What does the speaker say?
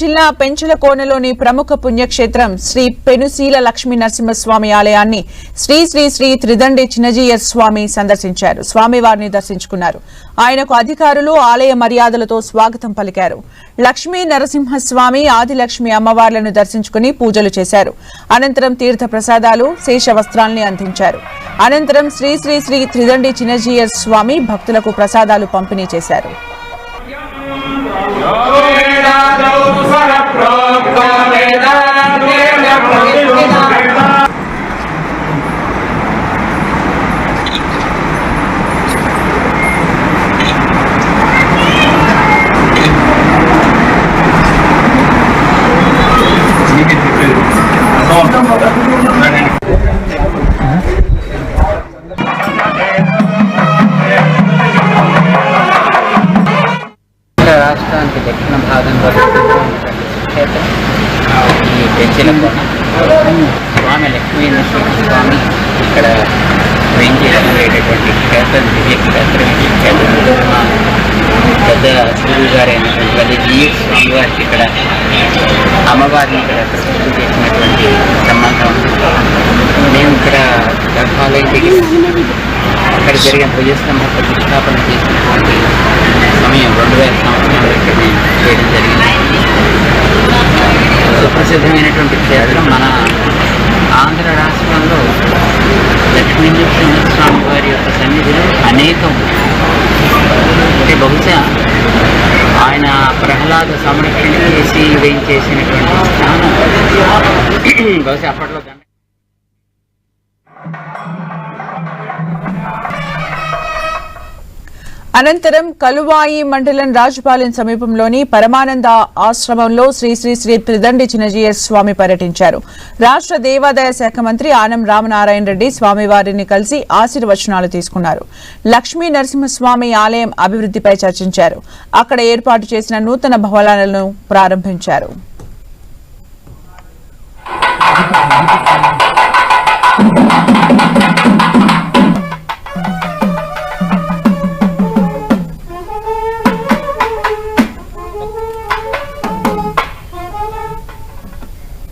జిల్లా పెంచలకోనలోని ప్రముఖ పుణ్యక్షేత్రం శ్రీ పెనుశీల లక్ష్మీ నరసింహస్వామి ఆలయాన్ని శ్రీ శ్రీ శ్రీ త్రిదండి చిన్నజీయ స్వామి సందర్శించారు. స్వామివారిని దర్శించుకున్నారు. ఆయనకు అధికారులు ఆలయ మర్యాదలతో స్వాగతం పలికారు. లక్ష్మీ నరసింహస్వామి ఆదిలక్ష్మి అమ్మవార్లను దర్శించుకుని పూజలు చేశారు. అనంతరం తీర్థ ప్రసాదాలు శేష వస్త్రాల్ని అందించారు. అనంతరం శ్రీ శ్రీ శ్రీ త్రిదండి చిన్నజీయ స్వామి భక్తులకు ప్రసాదాలు పంపిణీ చేశారు. రాష్ట్రానికి దక్షిణ భాగంలో ఉన్నటువంటి క్షేత్రం ఈ పెంచిలకోన స్వామి లక్ష్మీ నరసింహ స్వామి ఇక్కడ వేయించేటువంటి క్షేత్రం దివ్య క్షేత్రం ఈ క్షేత్రం మా పెద్ద గురువు గారు అయినటువంటి వల్లి జీఎస్ స్వామి వారికి ఇక్కడ అమ్మవారిని ఇక్కడ ప్రతిష్ఠ చేసినటువంటి సంబంధం ఉంది. మేము ఇక్కడ గర్భాలయంకి అక్కడ జరిగిన భుజస్తంభ ప్రతిష్టాపన చేసినటువంటి సమయం రెండు వేల సంవత్సరాలు ఇక్కడ మేము చేయడం జరిగింది. సుప్రసిద్ధమైనటువంటి క్షేత్రం మన ఆంధ్ర రాష్ట్రంలో లక్ష్మీ నరసింహస్వామి వారి యొక్క సన్నిధిలో అనేకం అంటే బహుశా ఆయన ప్రహ్లాద సంరక్షణ చేసి వేయించేసినటువంటి స్థానం బహుశా అప్పట్లో అనంతరం కలువాయి మండలం రాజపాలెం సమీపంలోని పరమానంద ఆశ్రమంలో శ్రీ శ్రీ శ్రీ త్రిదండి చిన్నజీయ స్వామి పర్యటించారు. రాష్ట్ర దేవాదాయ శాఖ మంత్రి ఆనం రామనారాయణ రెడ్డి స్వామివారిని కలిసి ఆశీర్వచనాలు తీసుకున్నారు. లక్ష్మీ నరసింహస్వామి ఆలయం అభివృద్ధిపై చర్చించారు. అక్కడ ఏర్పాటు చేసిన నూతన భవనాలను ప్రారంభించారు. beautiful.